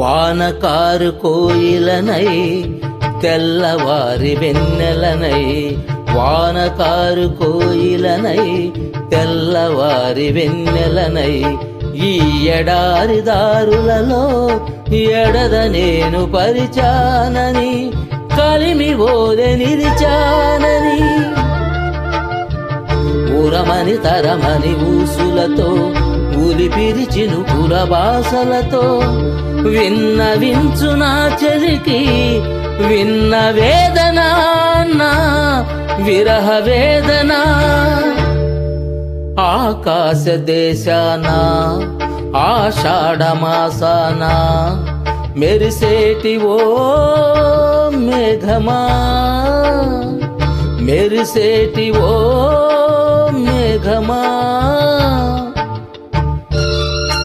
వానకారు కోయిలనై తెల్లవారి వెన్నెలనై వానకారు కోయిలనై తెల్లవారి వెన్నెలనై ఈ ఎడారి దారులలో ఎడద నేను పరిచానని కలిమి ఓదె నిరిచానని. ఉరమని తరమని ఊసులతో ఉలిపిరిచిను కులబాసలతో విన్న వించు నా చెలికి విన్న వేదన విరహ వేదన. ఆకాశ దేశాన ఆషాఢమాసాన మెరిసేటి ఓ మేఘమా. మెరిసేటి ఓ మేఘమా.